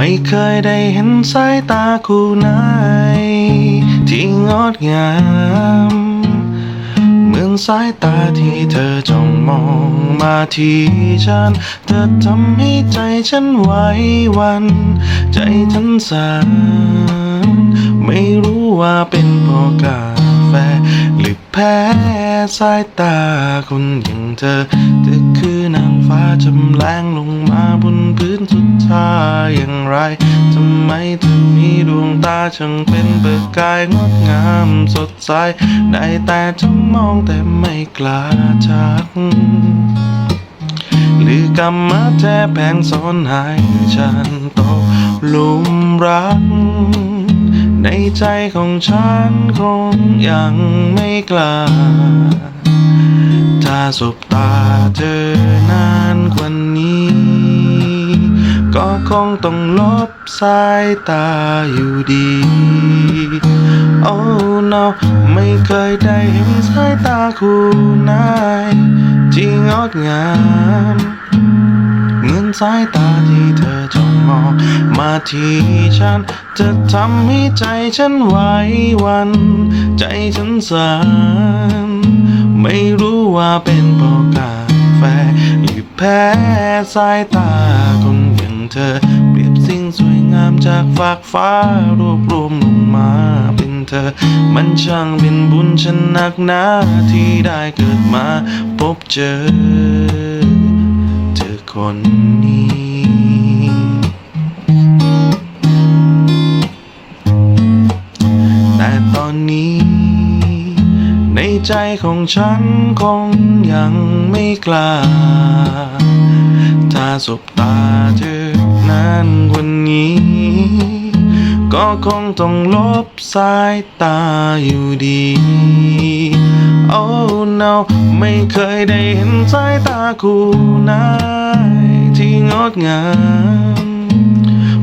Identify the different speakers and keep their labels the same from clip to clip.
Speaker 1: ไม่เคยได้เห็นสายตาคู่ไหน ที่งดงาม เหมือนสายตาที่เธอจ้องมองมาที่ฉัน เธอทำให้ใจฉันไหวหวัน ใจฉันสั่นไม่รู้ว่าเป็นเพราะกาแฟ หรือแพ้สายตาคนอย่างเธอเธอคือนางฟ้าจำแรงลงมาบนพื้นส ทาอย่างไรทำไมเธอมีดวงตาช่างเป็นเบิกกายงดงามสดใสได้แต่จะมองแต่ไม่กล้าทักหรือกรรมแท้แผงสอนให้ฉันตกหลุมรัก ในใจของฉันคงยังไม่กล้า ถ้าสบตาเธอนานกว่านี้ คงต้องลบสายตาอยู่ดี Oh no ไม่เคยได้เห็นสายตาคู่ไหนที่งดงามเหมือนสายตาที่เธอจ้องมอง มาที่ฉัน จะทำให้ใจฉันไหวหวัน ใจฉันสั่นไม่รู้ว่าเป็นเพราะกาแฟหรือแพ้สายตา เธอ เปรียบสิ่งสวยงามจากฟากฟ้ารวบรวมลงมาเป็นเธอ มันช่างเป็นบุญฉันนักหนาที่ได้เกิดมาพบเจอ เธอคนนี้แต่ตอนนี้ ในใจของฉันคงยังไม่กล้า ถ้าสบานกว่านี้ ก็คงต้องลบสายตาอยู่ดี Oh no ไม่เคยได้เห็นสายตาคู่ไหนที่งดงาม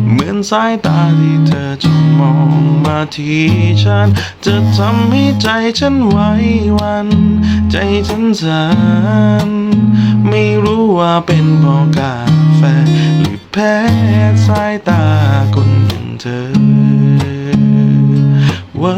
Speaker 1: เหมือนสายตาที่เธอจ้องมองมาที่ฉัน จะทำให้ใจฉันไหวหวัน ใจฉันสั่นไม่รู้ว่าเป็นเพราะการ แพ้สายตาคนอย่างเธอว่า